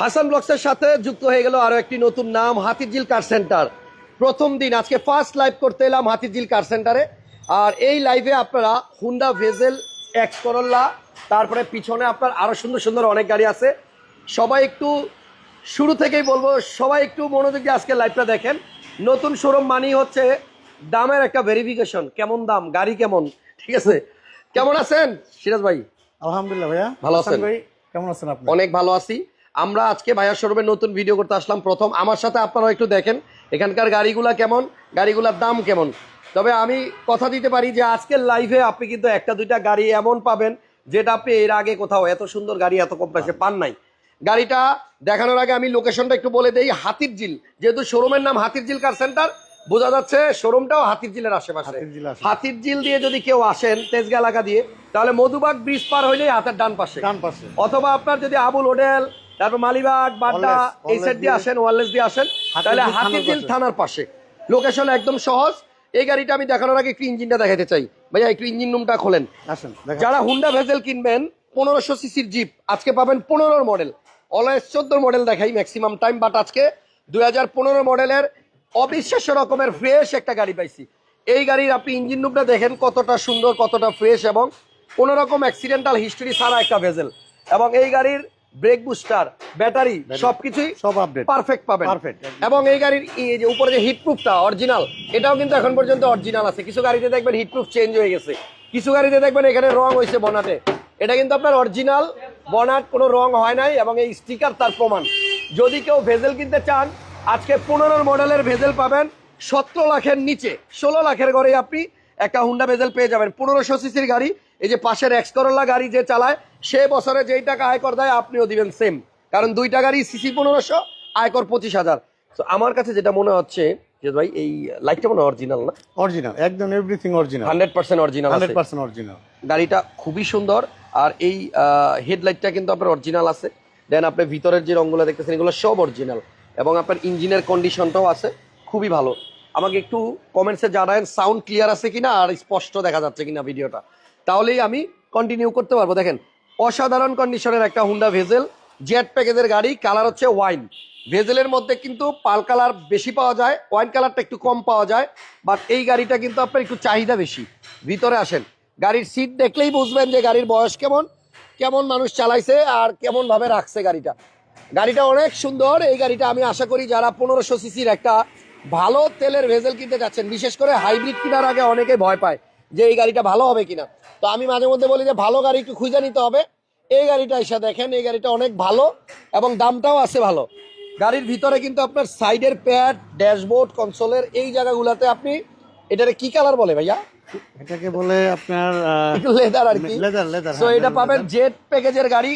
হাসান ব্লগসের সাথে যুক্ত হয়ে গেল আরও একটি নতুন নাম হাতিরঝিল কার সেন্টার প্রথম দিন আজকে ফার্স্ট লাইভ করতে এলাম হাতিরঝিল কার সেন্টারে আর এই লাইভে আপনারা হুন্ডা ভেজেল এক্স করল্লা তারপরে পিছনে আপনার আরও সুন্দর সুন্দর অনেক গাড়ি আছে। সবাই একটু শুরু থেকেই বলব সবাই একটু মনোযোগ দিয়ে আজকে লাইভটা দেখেন। নতুন শোরুম মানেই হচ্ছে দামের একটা ভেরিফিকেশন কেমন দাম? গাড়ি কেমন? ঠিক আছে? কেমন আছেন? সিরাজ ভাই। আলহামদুলিল্লাহ ভাইয়া। ভালো আছেন? ভাই কেমন আছেন আপনি? অনেক ভালো আছি। আমরা আজকে ভাইয়ার শোরুমে নতুন ভিডিও করতে আসলাম। প্রথম আমার সাথে আপনারা একটু দেখেন এখানকার গাড়িগুলা কেমন গাড়িগুলার দাম কেমন। তবে আমি কথা দিতে পারি যে আজকের লাইভে আপনি কিন্তু একটা দুইটা গাড়ি এমন পাবেন যেটা আপনি এর আগে কোথাও এত সুন্দর গাড়ি এত কম প্রাইসে পান নাই। গাড়িটা দেখানোর আগে আমি লোকেশনটা একটু বলে দিই হাতির ঝিল যেহেতু শোরুমের নাম হাতির ঝিল কার সেন্টার বোঝা যাচ্ছে শোরুমটাও হাতির ঝিলের আশেপাশে। হাতির ঝিল দিয়ে যদি কেউ আসেন তেজগা এলাকা দিয়ে তাহলে মধুবাগ ব্রিজ পার হইলেই হাতের ডান পাশে। ডান পাশে। অথবা আপনার যদি আবুল হোটেল তারপর মালিবাগ বাড্ডা এই সাইড দিয়ে আসেন ওয়ারলেস দিয়ে আসেন। তাহলে থানার হাতিরঝিল থানার পাশে। লোকেশন একদম সহজ। এই গাড়িটা আমি দেখানোর আগে একটু ইঞ্জিনটা দেখাতে চাই। ভাইয়া একটু ইঞ্জিন রুমটা খোলেন। আসেন যারা হুন্ডা ভেজেল কিনবেন পনেরোশো সিসির জিপ আজকে পাবেন পনেরোর মডেল অলওয়েজ চোদ্দোর মডেল দেখাই ম্যাক্সিমাম টাইম বাট আজকে দুই হাজার পনেরো মডেলের অবিশ্বাস্য রকমের ফ্রেশ একটা গাড়ি পাইছি। এই গাড়ির আপনি ইঞ্জিন রুমটা দেখেন কতটা সুন্দর কতটা ফ্রেশ এবং কোনোরকম অ্যাক্সিডেন্টাল হিস্ট্রি ছাড়া একটা ভেজেল এবং এই গাড়ির ব্রেক বুস্টার ব্যাটারি সবকিছুই সব আপডেট পারফেক্ট পাবেন। একদম। এবং এই গাড়ির এই যে উপরে যে হিটপ্রুফটা অরিজিনাল এটাও কিন্তু এখন পর্যন্ত অরিজিনাল আছে। কিছু গাড়িতে দেখবেন হিটপ্রুফ চেঞ্জ হয়ে গেছে। কিছু গাড়িতে দেখবেন এখানে রং হয়েছে বনাটে। এটা কিন্তু আপনার অরিজিনাল বনাট কোনো রং হয় নাই এবং এই স্টিকার তার প্রমাণ। যদি কেউ ভেজেল কিনতে চান আজকে পনেরোর মডেলের ভেজেল পাবেন সতেরো লাখের নিচে। ষোলো লাখের ঘরে আপনি একটা হুন্ডা ভেজেল পেয়ে যাবেন। পনেরোশো সিসির গাড়ি এই যে পাশের এক্স করোলা গাড়ি যে চালায় সে বছরে যেই টাকা আয়কর দেয় আপনিও দিবেন সেম কারণ দুইটা গাড়ি সিসি পনেরোশো আয়কর পঁচিশ হাজার। তো আমার কাছে যেটা মনে হচ্ছে যে ভাই এই লাইটটা মনে অরিজিনাল না? অরিজিনাল একদম everything original hundred percent original hundred percent original গাড়িটা খুবই সুন্দর আর এই হেডলাইটটা কিন্তু আপনার অরিজিনাল আছে। দেন আপনি ভিতরের যে রঙগুলো দেখতেছেন এগুলো সব অরিজিনাল এবং আপনার ইঞ্জিনের কন্ডিশনটাও আছে খুবই ভালো। আমাকে একটু কমেন্টসে জানায় সাউন্ড ক্লিয়ার আছে কিনা আর স্পষ্ট দেখা যাচ্ছে কিনা ভিডিওটা। তাহলেই আমি কন্টিনিউ করতে পারব। দেখেন, অসাধারণ কন্ডিশনের একটা হুন্ডা ভেজেল জেট প্যাকেজের গাড়ি কালার হচ্ছে ওয়াইন ভেজেলের মধ্যে কিন্তু পাল কালার বেশি পাওয়া যায় ওয়াইন কালারটা একটু কম পাওয়া যায় বাট এই গাড়িটা কিন্তু আপনার একটু চাহিদা বেশি। ভিতরে আসেন, গাড়ির সিট দেখলেই বুঝবেন যে গাড়ির বয়স কেমন কেমন মানুষ চালাইছে আর কেমন ভাবে রাখছে গাড়িটা। গাড়িটা অনেক সুন্দর, এই গাড়িটা আমি আশা করি যারা পনেরোশো সিসির একটা ভালো তেলের ভেজেল কিনতে যাচ্ছেন, বিশেষ করে হাইব্রিড কেনার আগে অনেকে ভয় পায়। যে এই গাড়িটা ভালো হবে কিনা। তো আমি মাঝে মধ্যে বলি যে ভালো গাড়ি একটু খুঁজে নিতে হবে। এই গাড়িটা এসে দেখেন এই গাড়িটা অনেক ভালো এবং দামটাও আছে ভালো। গাড়ির ভিতরে কিন্তু আপনার সাইডের প্যাড ড্যাশবোর্ড কনসোলের এই জায়গাগুলোতে আপনি এটারে কি কালার বলে ভাইয়া? এটাকে বলে আপনার লেদার আর কি। লেদার লেদার সো এটা পাবেন জেট প্যাকেজের গাড়ি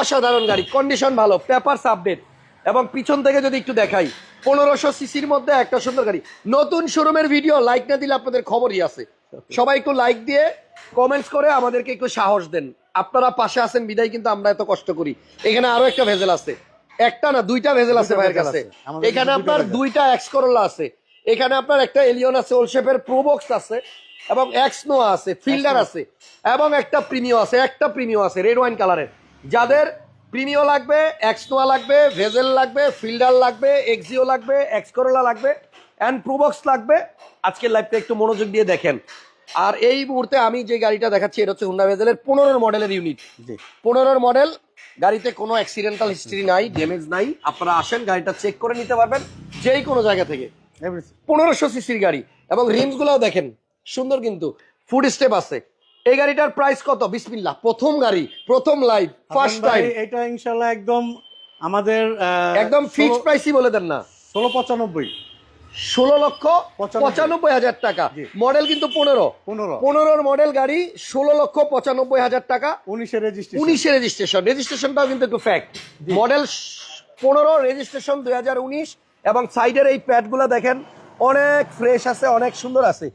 অসাধারণ গাড়ি কন্ডিশন ভালো পেপারস আপডেট এবং পিছন থেকে যদি একটু দেখাই পনেরোশো সিসির মধ্যে একটা সুন্দর গাড়ি। নতুন শোরুমের ভিডিও লাইক না দিলে আপনাদের খবরই আছে। সবাই একটু লাইক দিয়ে কমেন্টস করে আমাদেরকে একটু সাহস দেন। আপনারা পাশে আছেন বিদায় কিন্তু আমরা এত কষ্ট করি। এখানে আরও একটা ভেজেল আছে। একটা না দুইটা ভেজেল আছে ভাইয়ের কাছে। এখানে আপনার দুইটা এক্স করোলা আছে। এখানে আপনার একটা এলিয়ন আছে ওল শেপের প্রোবক্স আছে এবং এক্স নোয়া আছে ফিল্ডার আছে এবং একটা প্রিমিও আছে একটা প্রিমিও আছে রেড ওয়াইন কালারের যাদের প্রিমিও লাগবে এক্স নোয়া লাগবে ভেজেল লাগবে ফিল্ডার লাগবে এক্সিও লাগবে এক্স করোলা লাগবে অ্যান্ড প্রোবক্স লাগবে আজকের লাইভটা একটু মনোযোগ দিয়ে দেখেন। আর এই মুহূর্তে আমি যে গাড়িটা দেখাচ্ছি এটা হচ্ছে হুন্ডা ভেজেলের পনেরোর মডেলের ইউনিট পনেরোর মডেল গাড়িতে কোনো অ্যাক্সিডেন্টাল হিস্ট্রি নাই ড্যামেজ নাই। আপনারা আসেন গাড়িটা চেক করে নিতে পারবেন যেই কোনো জায়গা থেকে। পনেরোশো সিসির গাড়ি এবং রিমস গুলাও দেখেন সুন্দর কিন্তু ফুড স্টেপ আছে। এই গাড়িটার প্রাইস কত? বিসমিল্লাহ প্রথম গাড়ি প্রথম লাইভ ফার্স্ট টাইম এটা ইনশাল্লাহ একদম আমাদের একদম ফিক্সড প্রাইসই বলে দেন না। ষোলো পঁচানব্বই। ষোলো লক্ষ পঁচানব্বই। হাজার। টাকা। মডেল কিন্তু পনেরো। পনেরো। পনেরোর মডেল গাড়ি ষোলো লক্ষ পঁচানব্বই হাজার টাকা। উনিশের রেজিস্ট্রেশন উনিশে রেজিস্ট্রেশন রেজিস্ট্রেশনটাও কিন্তু একটু ফ্যাক্ট মডেল পনেরো রেজিস্ট্রেশন দুই হাজার উনিশ। এবং সাইডের এই প্যাডগুলো দেখেন অনেক ফ্রেশ আছে অনেক সুন্দর আছে।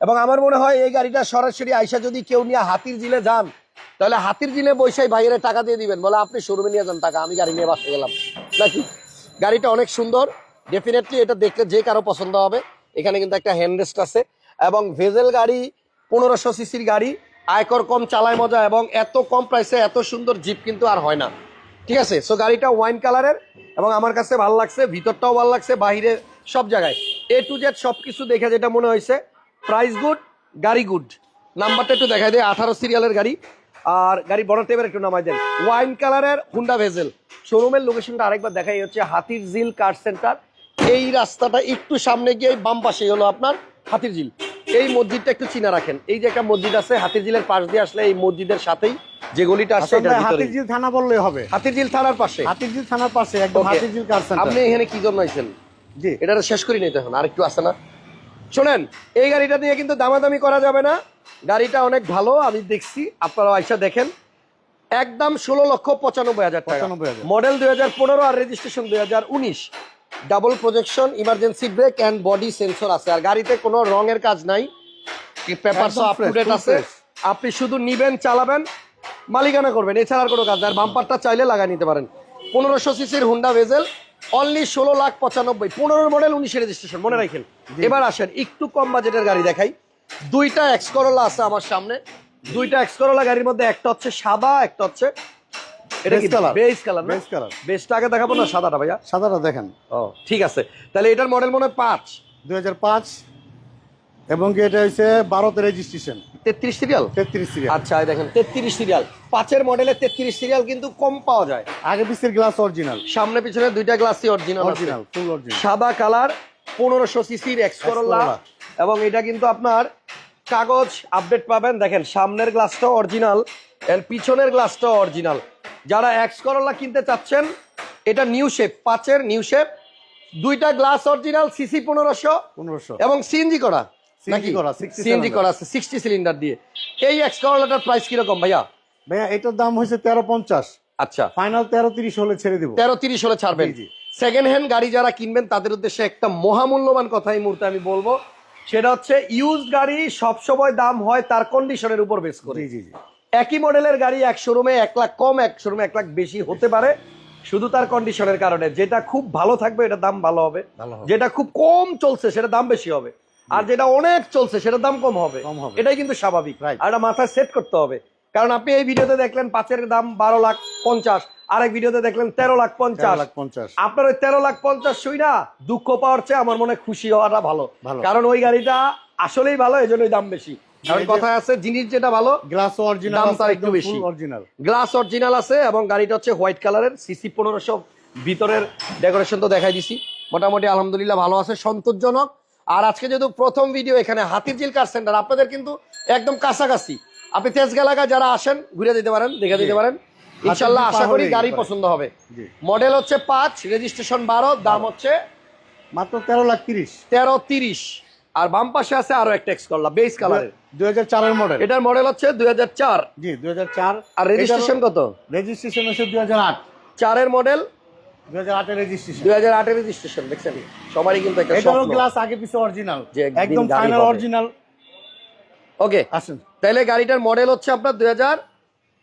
এবং আমার মনে হয় এই গাড়িটা সরাসরি আইসা যদি কেউ নিয়ে হাতির জিলে যান তাহলে হাতির জিলে বৈশাই ভাইয়ের টাকা দিয়ে দিবেন। বলে আপনি শোরুমে নিয়ে যান টাকা আমি গাড়ি নিয়ে বাসে গেলাম। নাকি? গাড়িটা অনেক সুন্দর। ডেফিনেটলি এটা দেখলে যে কারও পছন্দ হবে। এখানে কিন্তু একটা হ্যান্ডরেস্ট আছে এবং ভেজেল গাড়ি, পনেরোশো সিসির গাড়ি, আয়কর কম, চালায় মজা এবং এত কম প্রাইসে এত সুন্দর জিপ কিন্তু আর হয় না। ঠিক আছে? সো গাড়িটা ওয়াইন কালারের এবং আমার কাছে ভালো লাগছে, ভিতরটাও ভালো লাগছে, বাহিরে সব জায়গায়। এ টু জেড সব কিছু দেখে যেটা মনে হয়েছে প্রাইস গুড গাড়ি গুড নাম্বারটা একটু দেখাই দেয় আঠারো সিরিয়ালের গাড়ি। আর গাড়ি বড় টেপের একটু নামাই দেন। ওয়াইন কালারের হুন্ডা ভেজেল শোরুমের লোকেশনটা আরেকবার দেখাই হচ্ছে হাতির জিল কার সেন্টার এই রাস্তাটা একটু সামনে গিয়ে বাম পাশে হলো আপনার হাতির ঝিল। এই মসজিদটা একটু চিনা রাখেন। এই যে একটা মসজিদ আছে হাতির ঝিলের পাশ দিয়ে আসলে এই মসজিদের সাথেই যে গলিটা আসছে হাতিরঝিল থানা বললেই হবে। হাতির ঝিল থানার পাশে। হাতিরঝিল থানার পাশে একদম. হাতিরঝিল কার সেন্টার আপনি এখানে কি জন্য আইছেন? জি। এটা শেষ করি নাই তখন আরেকটু আছে না। শোনেন এই গাড়িটা দিয়ে কিন্তু দামাদামি করা যাবে না। গাড়িটা অনেক ভালো আমি দেখছি আপনারা আইসা দেখেন। একদম ষোলো লক্ষ পঁচানব্বই হাজার টাকা। মডেল দুই হাজার পনেরো আর রেজিস্ট্রেশন দুই হাজার উনিশ। Double projection emergency brake and body sensor আছে। আর গাড়িতে কোনো রঙের কাজ নাই। পেপার একদম up to fresh, date full আছে। আপনি শুধু নিবেন চালাবেন মালিকানা করবেন। এছাড়া আর কোনো কাজ নাই। আর বাম্পারটা চাইলে লাগাই নিতে পারেন। পনেরোশো সিসির হুন্ডা ভেজেল অনলি ষোলো লাখ পঁচানব্বই। পনেরো মডেল উনিশের রেজিস্ট্রেশন মনে রাখেন। এবার আসেন একটু কম বাজেটের গাড়ি দেখাই। দুইটা এক্স করোলা আছে আমার সামনে। দুইটা এক্স করোলা গাড়ির মধ্যে একটা হচ্ছে সাদা একটা হচ্ছে এটা কি Base color। Base colour base colour বেসটা আগে দেখাবো না সাদাটা ভাইয়া? সাদাটা দেখেন। ও ঠিক আছে। তাহলে এটার মডেল মনে হয় পাঁচ। দুই হাজার পাঁচ। এবং কি এটা হচ্ছে বারোতে রেজিস্ট্রেশন তেত্রিশ সিরিয়াল তেত্রিশ সিরিয়াল আচ্ছা দেখেন তেত্রিশ সিরিয়াল পাঁচের মডেলের তেত্রিশ সিরিয়াল কিন্তু কম পাওয়া যায়। আগে পিসের গ্লাস অরিজিনাল সামনে পিছনে দুইটা গ্লাসই অরিজিনাল অরিজিনাল ফুল অরিজিনাল সাদা কালার পনেরোশো সিসির। এবং এটা কিন্তু আপনার কাগজ আপডেট পাবেন। দেখেন সামনের গ্লাসটা অরিজিনাল এর পিছনের গ্লাসটা অরিজিনাল যারা এক্স করোলা কিনতে চাচ্ছেন এটা নিউ শেপ পাঁচের নিউ শেপ দুইটা গ্লাস অরিজিনাল সিসি পনেরোশো পনেরোশো। এবং সিএনজি করা নাকি? করা, সিএনজি করা আছে সিক্সটি সিলিন্ডার দিয়ে। এই এক্স করোলাটার প্রাইস কীরকম ভাইয়া? ভাইয়া এটার দাম হয়েছে তেরো পঞ্চাশ। আচ্ছা। ফাইনাল তেরো তিরিশ হলে ছেড়ে দিব। তেরো তিরিশ হলে ছাড়বেন। সেকেন্ড হ্যান্ড গাড়ি যারা কিনবেন তাদের উদ্দেশ্যে একটা মহামূল্যবান কথা এই মুহূর্তে আমি বলব। সেটা হচ্ছে ইউজ গাড়ি সবসময় দাম হয় তার কন্ডিশনের উপর বেস করে। জি জি। একই মডেলের গাড়ি এক শোরুমে এক লাখ কম এক শোরুমে এক লাখ বেশি হতে পারে। শুধু তার কন্ডিশনের কারণে। যেটা খুব ভালো থাকবে এটা দাম ভালো হবে। যেটা খুব কম চলছে সেটা দাম বেশি হবে। আর যেটা অনেক চলছে সেটা দাম কম হবে। এটাই কিন্তু স্বাভাবিক। আর এটা মাথায় সেট করতে হবে। কারণ আপনি এই ভিডিওতে দেখলেন পাঁচের দাম বারো লাখ পঞ্চাশ আরেক ভিডিওতে দেখলেন তেরো লাখ পঞ্চাশ। লাখ পঞ্চাশ। আপনার ওই তেরো লাখ পঞ্চাশ শুই না দুঃখ পাওয়ার চেয়ে আমার মনে খুশি হওয়াটা ভালো। ভালো। কারণ ওই গাড়িটা আসলেই ভালো এই জন্যই দাম বেশি। কারণ কথা আছে জিনিস যেটা ভালো গ্লাস অরিজিনাল দাম তার একটু বেশি। অরিজিনাল গ্লাস অরিজিনাল আছে এবং গাড়িটা হচ্ছে হোয়াইট কালারের সিসি পনেরোশো ভিতরের ডেকোরেশন তো দেখাই দিছি। মোটামুটি আলহামদুলিল্লাহ ভালো আছে সন্তোষজনক। আর আজকে যেহেতু প্রথম ভিডিও এখানে হাতিরঝিল কার সেন্টার আপনাদের কিন্তু একদম কাছাকাছি। আপনি তেজগা এলাকায় যারা আসেন ঘুরে যেতে পারেন দেখে দিতে পারেন। ইনশাল্লাহ আশা করি গাড়ি পছন্দ হবে। মডেল হচ্ছে পাঁচ রেজিস্ট্রেশন বারো দাম হচ্ছে মাত্র তেরো লাখ তিরিশ। তেরো তিরিশ। আর বাম পাশে আছে আরও একটা এক্স করলা বেস মডেল এটার মডেল হচ্ছে জি আর রেজিস্ট্রেশন কত? রেজিস্ট্রেশন হচ্ছে মডেল রেজিস্ট্রেশন রেজিস্ট্রেশন দেখছেন? সবারই কিন্তু একটা এটারও গ্লাস আগে পিছে অরিজিনাল একদম ফাইনাল অরিজিনাল ওকে আসেন। তাহলে গাড়িটার মডেল হচ্ছে আপনার দুই হাজার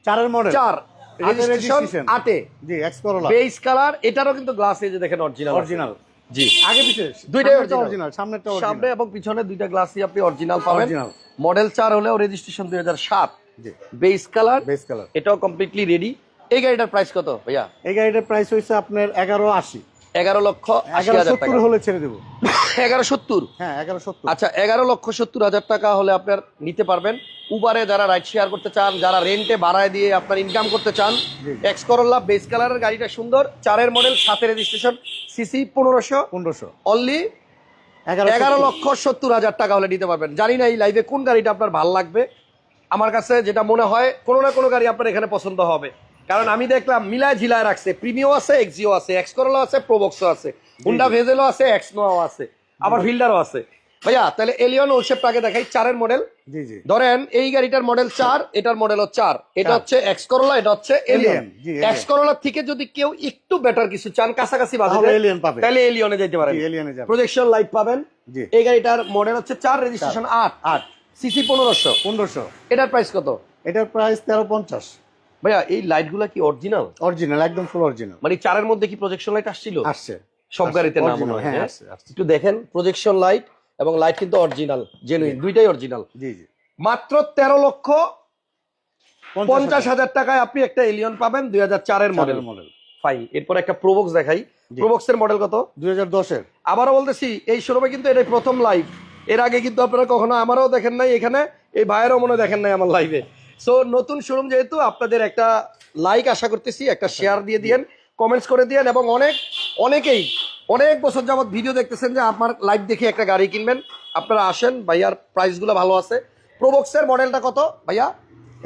চারের মডেল রেজিস্ট্রেশন registration। আটে। G X Corolla base colour এটারও কিন্তু গ্লাস এই যে দেখেন অরিজিনাল অরিজিনাল জি। আগে পিছে দুইটাই। অরিজিনাল সামনেরটা সামনে এবং পিছনে দুইটা গ্লাসই আপনি অরিজিনাল পাবেন। মডেল চার হলেও রেজিস্ট্রেশন দুই হাজার সাত। জি। বেস কালার বেস কালার এটাও কমপ্লিটলি রেডি এই গাড়িটার প্রাইস কত ভাইয়া? এই গাড়িটার প্রাইস হইছে আপনার এগারো আশি। এগারো লক্ষ আশি হাজার টাকা। হলে ছেড়ে দেবো। এগারো সত্তর? হ্যাঁ এগারো সত্তর। আচ্ছা এগারো লক্ষ সত্তর হাজার টাকা হলে আপনার নিতে পারবেন। উবারে যারা রাইড শেয়ার করতে চান যারা রেন্টে ভাড়ায় দিয়ে আপনার ইনকাম করতে চান। এক্স করোলা বেস কালারের গাড়িটা সুন্দর। চারের মডেল সাথে রেজিস্ট্রেশন সিসি পনেরোশো। পনেরোশো। অনলি এগারো এগারো লক্ষ সত্তর হাজার টাকা হলে নিতে পারবেন। জানি না এই লাইভে কোন গাড়িটা আপনার ভালো লাগবে। আমার কাছে যেটা মনে হয় কোনো না কোনো গাড়ি আপনার এখানে পছন্দ হবে। কারণ আমি দেখলাম মিলায় ঝিলায় রাখছে প্রিমিও আছে এক্সিও আছে এক্স করোলা আছে প্রোবক্সও আছে হুন্ডা ভেজেলও আছে এক্স নোয়াও আছে আবার ফিল্ডারও আছে। ভাইয়া তাহলে এলিয়ন ওলশেপটাকে দেখাই চারের মডেল ধরেন এই গাড়িটার মডেল চার এটার মডেল চার। এটা হচ্ছে এক্স করোলা এটা হচ্ছে এলিয়ন। এক্স করোলার থেকে যদি কেউ একটু বেটার কিছু চান কাছাকাছি পাবে। তাহলে এলিয়নে যেতে পারেন। প্রজেকশন লাইট পাবেন। এই গাড়িটার মডেল হচ্ছে চার রেজিস্ট্রেশন আট। আট। সিসি পনেরোশো। পনেরোশো। এটার প্রাইস কত? এটার প্রাইস তেরো পঞ্চাশ। ভাইয়া এই লাইটগুলো কি অরিজিনাল অরিজিনাল একদম ফুল অরিজিনাল মানে চারের মধ্যে কি প্রজেকশন লাইট আসছিল? আসছে। সব গাড়িতে না মনে হয় হ্যাঁ হ্যাঁ? একটু দেখেন প্রজেকশন লাইট এবং লাইট কিন্তু অরিজিনাল জেনুইন দুইটাই অরিজিনাল জি জি। মাত্র তেরো লক্ষ পঞ্চাশ হাজার। টাকায় আপনি একটা এলিয়ন পাবেন দুই হাজার চারের মডেল মডেল ফাইন এরপর একটা প্রোবক্স দেখাই। প্রোবক্সের মডেল কত? দুই হাজার দশের। আবারও বলতেছি এই শোরুমে কিন্তু এটাই প্রথম লাইভ এর আগে কিন্তু আপনারা কখনো আমারও দেখেন নাই এখানে এই ভাইয়েরও মনে দেখেন নাই আমার লাইভে সো নতুন শোরুম যেহেতু আপনাদের একটা লাইক আশা করতেছি একটা শেয়ার দিয়ে দিয়েন কমেন্টস করে দিয়েন এবং অনেক অনেকেই অনেক বছর যাবত ভিডিও দেখতেছেন যে আমার লাইভ দেখে একটা গাড়ি কিনবেন। আপনারা আসেন ভাইয়ার প্রাইসগুলো ভালো আছে। প্রোবক্সের মডেলটা কত ভাইয়া?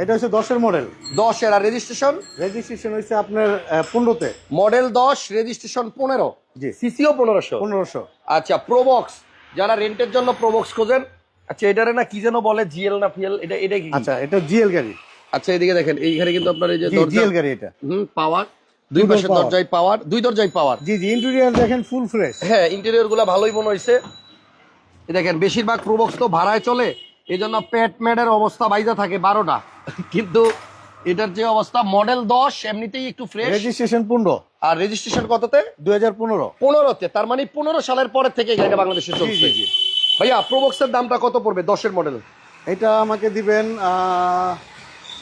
এটা হচ্ছে দশের মডেল দশের আর রেজিস্ট্রেশন রেজিস্ট্রেশন হচ্ছে আপনার পনেরোতে। মডেল দশ রেজিস্ট্রেশন পনেরো। জি। সিসিও পনেরোশো? পনেরোশো। আচ্ছা প্রোবক্স যারা রেন্টের জন্য প্রোবক্স খোঁজেন আচ্ছা এটারে না কি যেন বলে? জিএল না ফিএল? এটা এটা কি? আচ্ছা এটা জিএল গাড়ি। আচ্ছা এদিকে দেখেন এইখানে কিন্তু আপনার এই যে দরজা জিএল গাড়ি এটা। হুম পাওয়ার। দুই পাশে দরজায় পাওয়ার দুই দরজায় পাওয়ার। জি জি ইন্টেরিয়ার দেখেন ফুল ফ্রেশ হ্যাঁ ইন্টেরিয়রগুলা ভালোই মনে এই দেখেন বেশিরভাগ প্রোবক্স তো ভাড়ায় চলে এই জন্য পেট ম্যাডের অবস্থা বাইজা থাকে বারোটা। কিন্তু এটার যে অবস্থা মডেল দশ এমনিতেই একটু ফ্রেশ রেজিস্ট্রেশন পনেরো। আর রেজিস্ট্রেশন কততে? দুই হাজার পনেরো। পনেরোতে তার মানে পনেরো সালের পরের থেকে গাড়িটা বাংলাদেশে চলছে জি জি। ভাইয়া প্রোবক্সের দামটা কত পড়বে দশের মডেল এটা আমাকে দিবেন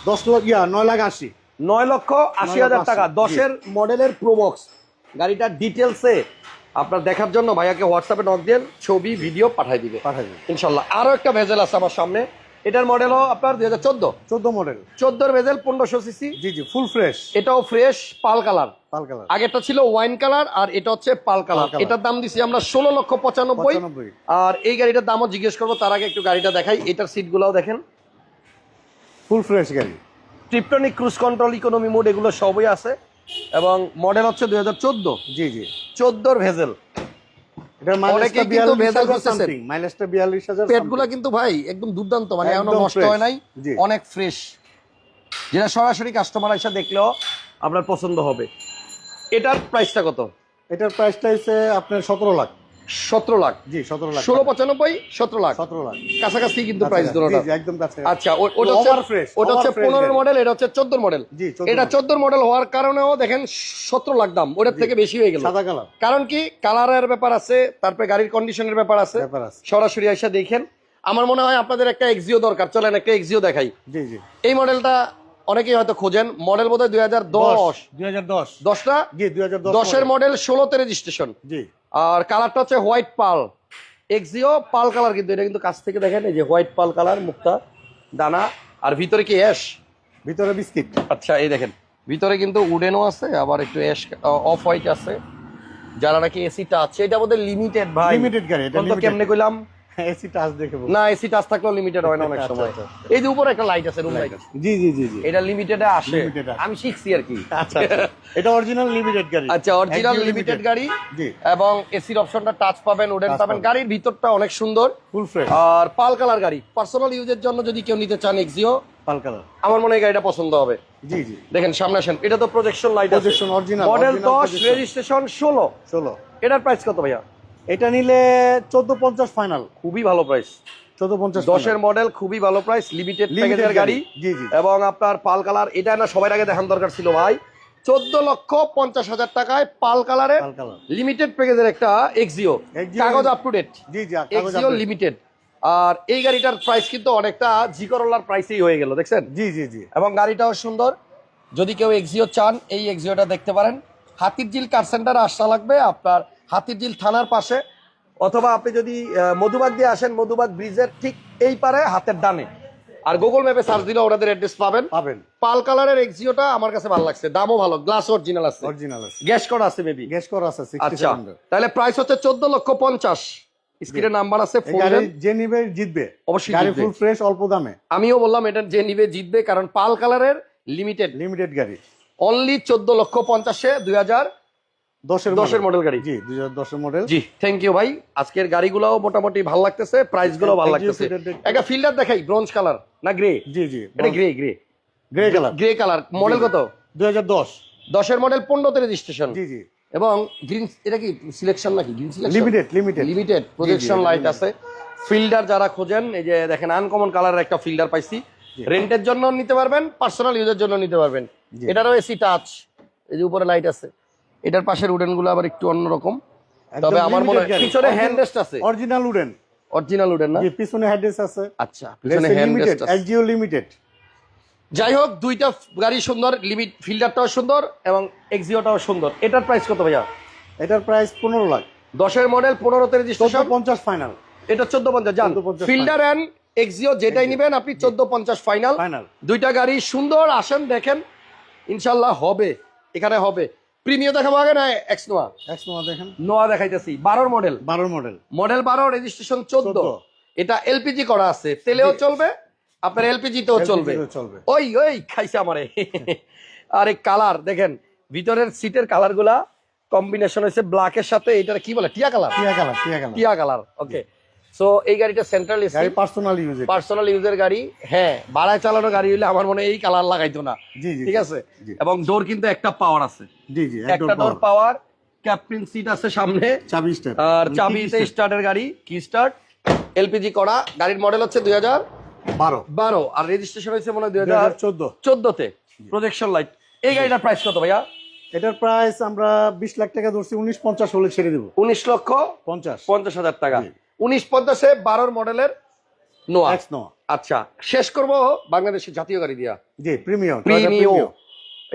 দশ লক্ষ ইয়া নয় লাখ আশি। নয় লক্ষ আশি হাজার টাকা। দশের মডেলের প্রোবক্স গাড়িটা ডিটেলসে আপনার দেখার জন্য ভাইয়াকে হোয়াটসঅ্যাপে নক দেন ছবি ভিডিও পাঠাই দিবে। পাঠাই দিন ইনশাল্লাহ। আরও একটা ভেজেল আছে আমার সামনে। এটার মডেলও আপনার দুই হাজার চোদ্দ। চোদ্দ মডেল চোদ্দোর ভেজেল পনেরোশো সিসি জি জি ফুল ফ্রেশ এটাও fresh pearl colour pearl colour আগেরটা ছিল ওয়াইন কালার আর এটা হচ্ছে পাল কালার এটার দাম দিছি আমরা ষোলো লক্ষ পঁচানব্বই। আর এই গাড়িটার দামও জিজ্ঞেস করব তার আগে একটু গাড়িটা দেখাই। এটার সিটগুলোও দেখেন। ফুল ফ্রেশ গাড়ি। Tiptronic cruise control economy mode এগুলো সবই আছে। এবং মডেল হচ্ছে দুই হাজার চোদ্দ। জি জি। চোদ্দোর ভেজেল পেটগুলো কিন্তু ভাই একদম দুর্দান্ত মানে এখনও একদম নষ্ট হয় নাই। অনেক ফ্রেশ যেটা সরাসরি কাস্টমার এসে দেখলেও আপনার পছন্দ হবে। এটার প্রাইসটা কত? এটার প্রাইসটা হচ্ছে আপনার সতেরো লাখ। সতেরো লাখ। জি সতেরো লাখ। ষোলো পঁচানব্বই সতেরো লাখ। সতেরো লাখ। কাছাকাছি কিন্তু প্রাইস দুটোটা জি, জি, একদম আচ্ছা ওটা হচ্ছে ওটা হচ্ছে পনেরো মডেল এটা হচ্ছে চোদ্দোর মডেল এটা। চোদ্দোর মডেল হওয়ার কারণেও দেখেন সতেরো লাখ দাম। ওটার থেকে বেশি হয়ে গেল। সাদা কালার। কারণ কি? কালারের ব্যাপার আছে তারপরে গাড়ির কন্ডিশনের ব্যাপার আছে। সরাসরি এসে দেখেন। আমার মনে হয় আপনাদের একটা এক্সিও দরকার। চলেন একটা এক্সিও দেখাই। জি জি। এই মডেলটা অনেকেই হয়তো খোঁজেন। মডেল বোধ হয় দুই হাজার দশ। দুই হাজার দশ। দশটা? জি দুই হাজার দশ দশের মডেল ষোলোতে রেজিস্ট্রেশন জি। আর কালারটা হচ্ছে white pearl. Axio pearl colour কিন্তু এটা কিন্তু কাছ থেকে দেখেন এই যে হোয়াইট পাল কালার মুক্তা দানা আর ভিতরে কি অ্যাশ ভিতরে বিস্কিট। আচ্ছা এই দেখেন ভিতরে কিন্তু উডেনও আছে আবার একটু অ্যাশ অফ হোয়াইট আছে। যারা নাকি এসিটা আছে এটা আমাদের লিমিটেড ভাই। লিমিটেড গাড়ি এটা কেমনে কইলাম? এসি টাচ দেখে না এসি টাচ থাকলেও লিমিটেড হয় না অনেক আচ্ছা, সময়। আচ্ছা, এই যে উপরে একটা লাইট আছে রুম লাইট জি জি জি জি। এটা লিমিটেডে আসে। আমি শিখছি আর কি। আচ্ছা আচ্ছা। এটা অরিজিনাল লিমিটেড গাড়ি। আচ্ছা অরিজিনাল লিমিটেড গাড়ি জি। এবং এসির অপশনটা টাচ পাবেন উডেন পাবেন। গাড়ির ভিতরটা অনেক সুন্দর। ফুল ফ্রেশ আর পাল কালার গাড়ি। পার্সোনাল ইউজের জন্য যদি কেউ নিতে চান এক্সিও পাল কালার। আমার মনে হয় গাড়িটা পছন্দ হবে। জি জি। দেখেন সামনে আসেন। এটা তো projection light projection original model দশ রেজিস্ট্রেশন ষোলো। ষোলো। এটার প্রাইস কত ভাইয়া? এটা নিলে চোদ্দ পঞ্চাশ ফাইনাল খুবই ভালো প্রাইস চোদ্দ পঞ্চাশ দশের মডেল খুবই ভালো প্রাইস লিমিটেড প্যাকেজের গাড়ি। জি জি এবং আপনার পাল কালার এটা না সবার আগে দেখান দরকার ছিল ভাই। চোদ্দ লক্ষ পঞ্চাশ হাজার টাকায় পাল কালারের লিমিটেড প্যাকেজের একটা এক্সিও কাগজ আপ টু ডেট জি জি এক্সিও লিমিটেড আর এই গাড়িটার প্রাইস কিন্তু অনেকটা প্রাইসেই হয়ে গেল দেখছেন? জি জি জি। এবং গাড়িটাও সুন্দর। যদি কেউ এক্সিও চান এই এক্সিওটা দেখতে পারেন। হাতিরঝিল কার সেন্টারে আসা লাগবে। আপনার হাতিরঝিল থানার পাশে অথবা আপনি যদি মধুবাগ দিয়ে আসেন মধুবাগ ব্রিজের ঠিক এই পারে হাতের ডানে। আর গুগল ম্যাপে সার্চ দিলে ওনাদের অ্যাড্রেস পাবেন। পাবেন। পাল কালারের এক্সিওটা আমার কাছে ভালো লাগছে। দামও ভালো গ্লাস অরিজিনাল আছে। অরিজিনাল আছে। গ্যাস করা আছে মেবি গ্যাস করা আছে আচ্ছা তাহলে প্রাইস হচ্ছে চোদ্দ লক্ষ পঞ্চাশ। স্ক্রিনের নাম্বার আছে যে নিবে জিতবে। অবশ্যই গাড়ি ফুল ফ্রেশ অল্প দামে। আমিও বললাম এটা যে নিবে জিতবে কারণ পাল কালারের লিমিটেড লিমিটেড গাড়ি। অনলি চোদ্দ লক্ষ পঞ্চাশে দুই হাজার দশের দশের মডেল গাড়ি। জি দুই হাজার দশের মডেল জি থ্যাংক ইউ ভাই। আজকের গাড়িগুলোও মোটামুটি ভালো লাগতেছে প্রাইসগুলো ভালো লাগতেছে. একটা ফিল্টার দেখাই ব্রোঞ্জ কালার না গ্রে জি জি এটা grey grey grey colour grey colour model কত? দুই হাজার দশ। দশের মডেল পনেরোতে রেজিস্ট্রেশন জি জি। এবং গ্রিন এটা কি সিলেকশন নাকি? Green selection limited limited limited projection light আছে। ফিল্ডার যারা খোঁজেন এই যে দেখেন আনকমন কালারের একটা ফিল্ডার পাইছি। রেন্টের জন্য নিতে পারবেন পার্সোনাল ইউজের জন্য নিতে পারবেন। এটারও এসি টাচ এই যে উপরে লাইট আছে। এটার পাশের উডেনগুলো আবার একটু অন্যরকম। তবে আমার মনে হয় পিছনে হ্যান্ড রেস্ট আছে। অরিজিনাল উডেন অরিজিনাল উডেন না? পিছনে হেডরেস্ট আছে। আচ্ছা পিছনে হ্যান্ড রেস্ট আছে। এক্সিও লিমিটেড যাই হোক দুইটা গাড়ি সুন্দর লিমিট ফিল্ডারটাও সুন্দর এবং এক্সিওটাও সুন্দর। এটার প্রাইস কত ভাইয়া? এটার প্রাইস পনেরো লাখ। দশের মডেল পনেরোতে রেজিস্ট্রেশন পঞ্চাশ ফাইনাল এটা চোদ্দ পঞ্চাশ জান ফিল্ডার অ্যান্ড এক্সিও যেটাই নেবেন আপনি চোদ্দ পঞ্চাশ ফাইনাল ফাইনাল দুইটা গাড়ি সুন্দর আসেন দেখেন। ইনশাল্লাহ হবে। এখানে হবে। প্রিমিয় দেখাবো আগে না এক্স নোয়া একশো দেখেন। নোয়া দেখাইতেছি বারোর মডেল বারোর মডেল মডেল বারো রেজিস্ট্রেশন চোদ্দ। 14 এটা এলপিজি করা আছে। তেলেও চলবে আপনার এলপিজি তেও চলবে। চলবে। ওই ওই খাইছে আমারে। আরে কালার দেখেন ভিতরের সিটের কালারগুলা কম্বিনেশন হয়েছে ব্ল্যাকের সাথে এটা কি বলে? টিয়া কালার? টিয়া কালার টিয়া কালার। টিয়া কালার ওকে সো এই গাড়িটা সেন্ট্রাল গাড়ি পার্সোনাল ইউজ পার্সোনাল ইউজের গাড়ি। হ্যাঁ ভাড়ায় চালানো গাড়ি হলে আমার মনে এই কালার লাগাইতো না। ঠিক আছে? এবং ডোর কিন্তু একটা পাওয়ার আছে। জি জি একটা ডোর পাওয়ার ক্যাপ্টেন সিট আছে সামনে। চাবি স্টার আর চাবিতে স্টার্টের গাড়ি কি স্টার্ট এলপিজি করা। গাড়ির মডেল হচ্ছে দুই হাজার বারো। বারো। আর রেজিস্ট্রেশন হয়েছে মনে হয় দুই হাজার চোদ্দ। চোদ্দতে। প্রজেকশন লাইট এই গাড়িটার প্রাইস কত ভাইয়া? এটার প্রাইস আমরা বিশ লাখ টাকা ধরছি উনিশ পঞ্চাশ হলে ছেড়ে দেবো। উনিশ লক্ষ পঞ্চাশ। পঞ্চাশ হাজার টাকা। উনিশ পঞ্চাশে বারোর মডেলের নোয়া। আচ্ছা শেষ করব বাংলাদেশের জাতীয় গাড়ি দিয়া। জি প্রিমিয়াম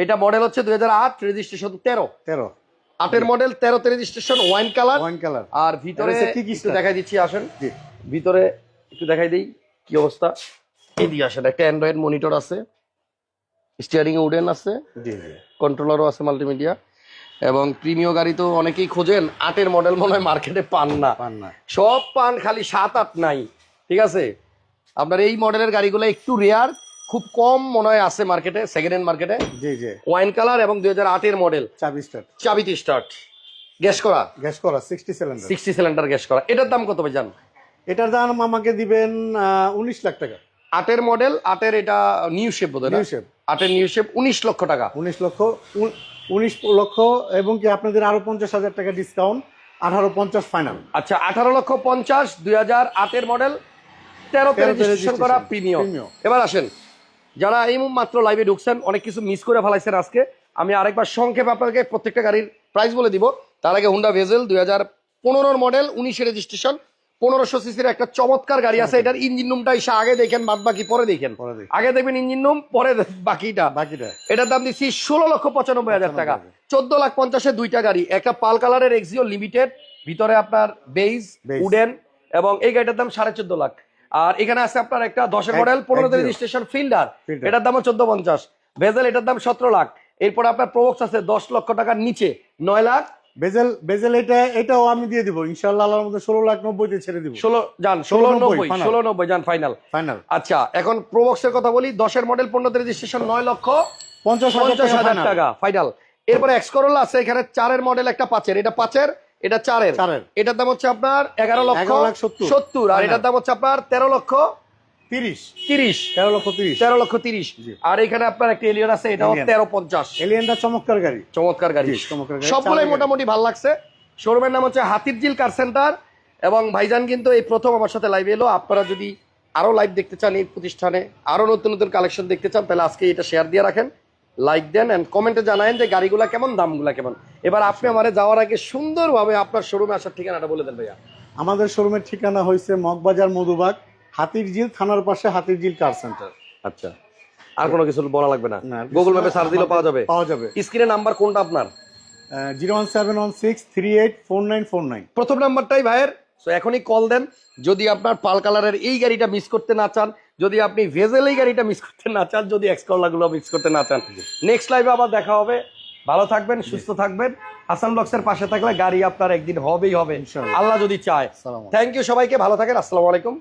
এটা মডেল হচ্ছে দুই হাজার আট রেজিস্ট্রেশন তেরো। তেরো। আটের মডেল তেরোতে registration wine colour wine colour আর ভিতরে কি Kickstarter। দেখাই দিচ্ছি আসেন। জি। ভিতরে একটু দেখাই দিই কি অবস্থা। এদিকে আসেন একটা অ্যান্ড্রয়েড মনিটর আছে। স্টিয়ারিং উডেন আছে। জি জি। কন্ট্রোলারও আছে মাল্টিমিডিয়া এবং প্রিমিয় গাড়ি তো অনেকেই খোঁজেন আটের মডেল মনে হয় মার্কেটে পান না। পান না। সব পান খালি সাত আট নাই ঠিক আছে? আপনার এই মডেলের গাড়িগুলো একটু রেয়ার খুব কম মনে হয় আছে মার্কেটে সেকেন্ড হ্যান্ড মার্কেটে জি জি। ওয়াইন কালার এবং দুই হাজার আটের মডেল চাবি স্টার চাবিতে স্টার্ট গ্যাস করা? গ্যাস করা sixty cylinder sixty cylinder gas করা। এটার দাম কত ভাই জান এটার দাম আমাকে দিবেন উনিশ লাখ টাকা। আটের মডেল আটের এটা নিউ শেপ বোধ নিউ শেপ আটের নিউ শেপ উনিশ লক্ষ টাকা। উনিশ লক্ষ উন- উনিশ লক্ষ এবং কি আপনাদের আরও পঞ্চাশ হাজার টাকা ডিসকাউন্ট আঠারো পঞ্চাশ ফাইনাল আচ্ছা আঠারো লক্ষ পঞ্চাশ দুই হাজার আটের মডেল তেরোতে 13 তে রেজিস্ট্রেশন করা প্রিমিয়াম এবার আসেন যারা এই মাত্র লাইভে ঢুকছেন অনেক কিছু মিস করে ফেলাইছেন আজকে। আমি আরেকবার সংক্ষেপে আপনাকে প্রত্যেকটা গাড়ির প্রাইস বলে দিব। তার আগে হুন্ডা ভেজেল দুই হাজার পনেরোর মডেল উনিশে রেজিস্ট্রেশন পনেরোশো সিসির একটা চমৎকার গাড়ি আছে এটার ইঞ্জিন রুমটা এসে আগে দেখেন বাদ বাকি পরে দেখেন। আগে দেখবেন ইঞ্জিন রুম পরে বাকিটা। বাকিটা। এটার দাম দিচ্ছি ষোলো লক্ষ পঁচানব্বই হাজার টাকা। চোদ্দ লাখ পঞ্চাশে দুইটা গাড়ি একটা পাল কালারের এক্সিও লিমিটেড ভিতরে আপনার বেইজ উডেন এবং এই গাড়িটার দাম সাড়ে চোদ্দ লাখ। আর এখানে আছে আপনার একটা দশের এক- মডেল পনেরো। রেজিস্ট্রেশন ফিল্ডার এটার দাম চোদ্দ পঞ্চাশ। ভেজেল এটার দাম সতেরো লাখ। এরপর আপনার প্রবক্স আছে দশ লক্ষ টাকার নিচে নয় লাখ। বেজেল বেজেল এটা এটাও আমি দিয়ে দিব। ইনশাল্লাহ আল্লাহর মধ্যে ষোলো লাখ নব্বই ছেড়ে দিব। ষোলো যান ষোলো নব্বই ষোলো নব্বই যান ফাইনাল ফাইনাল আচ্ছা এখন প্রবক্সের কথা বলি দশের মডেল পনেরো রেজিস্ট্রেশন নয় লক্ষ পঞ্চাশ পঞ্চাশ হাজার টাকা ফাইনাল এরপরে এক্স করোলা আছে এখানে চারের মডেল একটা পাঁচের। এটা পাঁচের এটা চারের। চারের। এটার দাম হচ্ছে আপনার এগারো লক্ষ 11 লাখ 70 সত্তর আর এটার দাম হচ্ছে আপনার তেরো লক্ষ তিরিশ। তিরিশ। তেরো লক্ষ তিরিশ। তেরো লক্ষ তিরিশ। আর এখানে আপনার একটা এলিয়ন আছে এটাও তেরো পঞ্চাশ। এলিয়েনটা চমৎকার গাড়ি। চমৎকার গাড়ি। জি, চমৎকার সবগুলোই মোটামুটি ভালো লাগছে। শোরুমের নাম হচ্ছে হাতির জিল কার সেন্টার এবং ভাইজান কিন্তু এই প্রথম আমার সাথে লাইভ এলো। আপনারা যদি আরও লাইভ দেখতে চান এই প্রতিষ্ঠানে আরও নতুন নতুন কালেকশন দেখতে চান তাহলে আজকে এটা শেয়ার দিয়ে রাখেন। লাইক দেন এন্ড কমেন্টে জানায়েন যে গাড়িগুলা কেমন দামগুলা কেমন। এবার আপনি আমারে যাওয়ার আগে সুন্দরভাবে আপনার শোরুমে আসার ঠিকানাটা বলে দেন ভাইয়া। আমাদের শোরুমের ঠিকানা হয়েছে মগবাজার মধুবাগ। হাতির জিল থানার পাশে হাতির জিল কার সেন্টার আচ্ছা। আর কোনো কিছু বলা লাগবে না? গুগল ম্যাপে সার্চ দিলে পাওয়া যাবে? পাওয়া যাবে। স্ক্রিনে নাম্বার কোনটা আপনার? Zero one seven one six three eight four nine four nine প্রথম নাম্বারটাই ভাইয়ের। তো এখনই কল দেন। যদি আপনার পাল কালারের এই গাড়িটা মিস করতে না চান যদি আপনি ভেজেল এই গাড়িটা মিস করতে না চান যদি এক্সকলা গুলো মিস করতে না চান। নেক্সট লাইভে আবার দেখা হবে। ভালো থাকবেন সুস্থ থাকবেন। হাসান ব্লকসের পাশে থাকলে গাড়ি আপনার একদিন হবেই হবে। আল্লাহ যদি চায়। থ্যাংক ইউ সবাইকে ভালো থাকেন আসসালামু আলাইকুম।